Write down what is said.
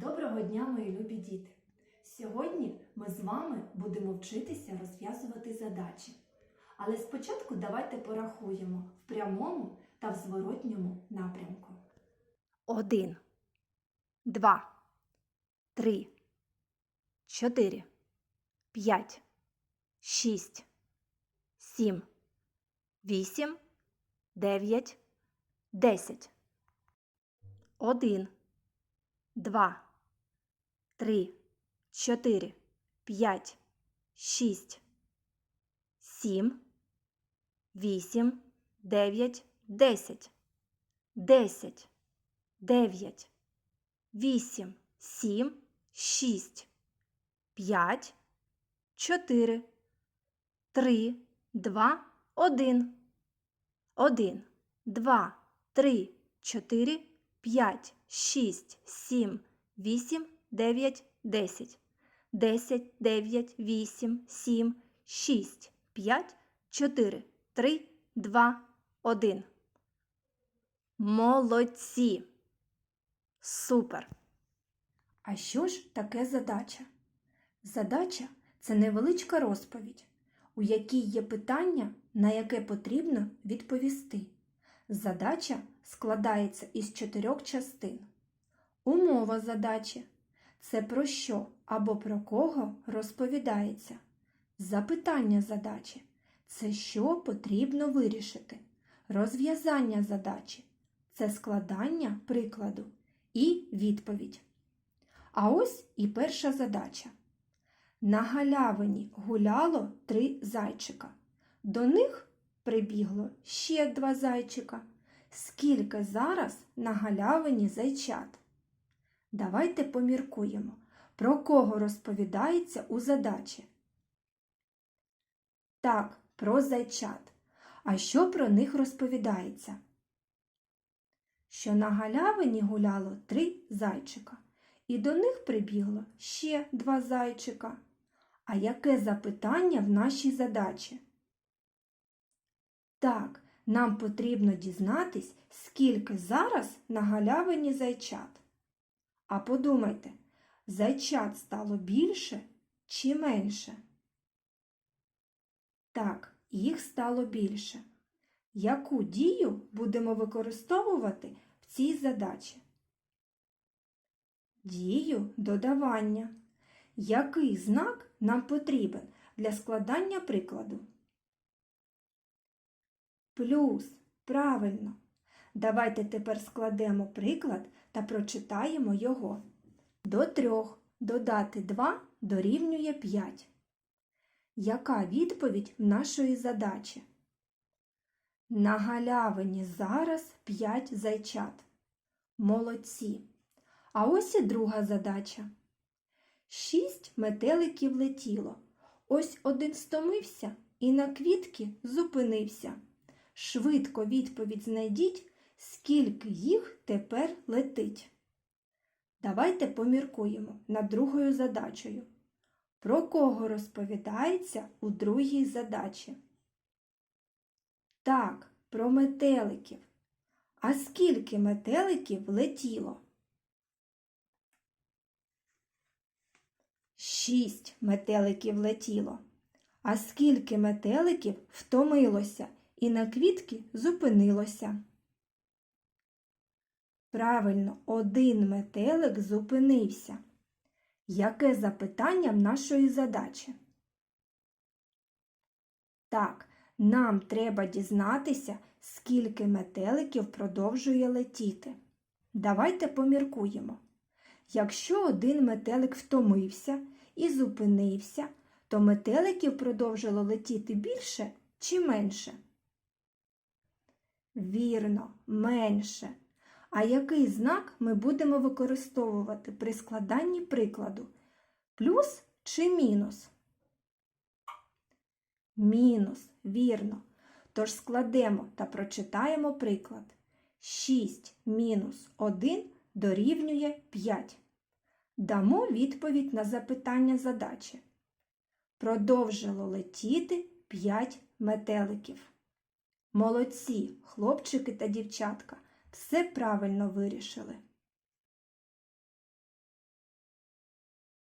Доброго дня, мої любі діти! Сьогодні ми з вами будемо вчитися розв'язувати задачі. Але спочатку давайте порахуємо в прямому та в зворотньому напрямку. Один, два, три, чотири, п'ять, шість, сім, вісім, дев'ять, десять. Один, два, три, чотири, п'ять, шість, сім, вісім, дев'ять, десять. Десять дев'ять, вісім, сім, шість, п'ять, чотири, три, два, один. Один, два, три, чотири, п'ять, шість, сім, вісім, дев'ять, десять. Десять, дев'ять, вісім, сім, шість, п'ять, чотири, три, два, один. Молодці! Супер! А що ж таке задача? Задача це невеличка розповідь, у якій є питання, на яке потрібно відповісти. Задача складається із чотирьох частин. Умова задачі це про що або про кого розповідається. Запитання задачі це що потрібно вирішити. Розв'язання задачі це складання прикладу і відповідь. А ось і перша задача. На галявині гуляло три зайчика. До них прибігло ще два зайчика. Скільки зараз на галявині зайчат? Давайте поміркуємо, про кого розповідається у задачі. Так, про зайчат. А що про них розповідається? Що на галявині гуляло три зайчика, і до них прибігло ще два зайчика. А яке запитання в нашій задачі? Так, нам потрібно дізнатись, скільки зараз на галявині зайчат. А подумайте, зайчат стало більше чи менше? Так, їх стало більше. Яку дію будемо використовувати в цій задачі? Дію додавання. Який знак нам потрібен для складання прикладу? Плюс. Правильно. Давайте тепер складемо приклад та прочитаємо його. До трьох додати 2 дорівнює 5. Яка відповідь нашої задачі? На галявині зараз 5 зайчат. Молодці. А ось і друга задача. Шість метеликів летіло. Ось один стомився і на квітки зупинився. Швидко відповідь знайдіть, скільки їх тепер летить. Давайте поміркуємо над другою задачею. Про кого розповідається у другій задачі? Так, про метеликів. А скільки метеликів летіло? Шість метеликів летіло. А скільки метеликів втомилося і на квітки зупинилося? Правильно, один метелик зупинився. Яке запитання в нашої задачі? Так, нам треба дізнатися, скільки метеликів продовжує летіти. Давайте поміркуємо. Якщо один метелик втомився і зупинився, то метеликів продовжило летіти більше чи менше? Вірно, менше. А який знак ми будемо використовувати при складанні прикладу? Плюс чи мінус? Мінус, вірно. Тож складемо та прочитаємо приклад. 6 мінус 1 дорівнює 5. Дамо відповідь на запитання задачі. Продовжило летіти 5 метеликів. Молодці, хлопчики та дівчатка, все правильно вирішили.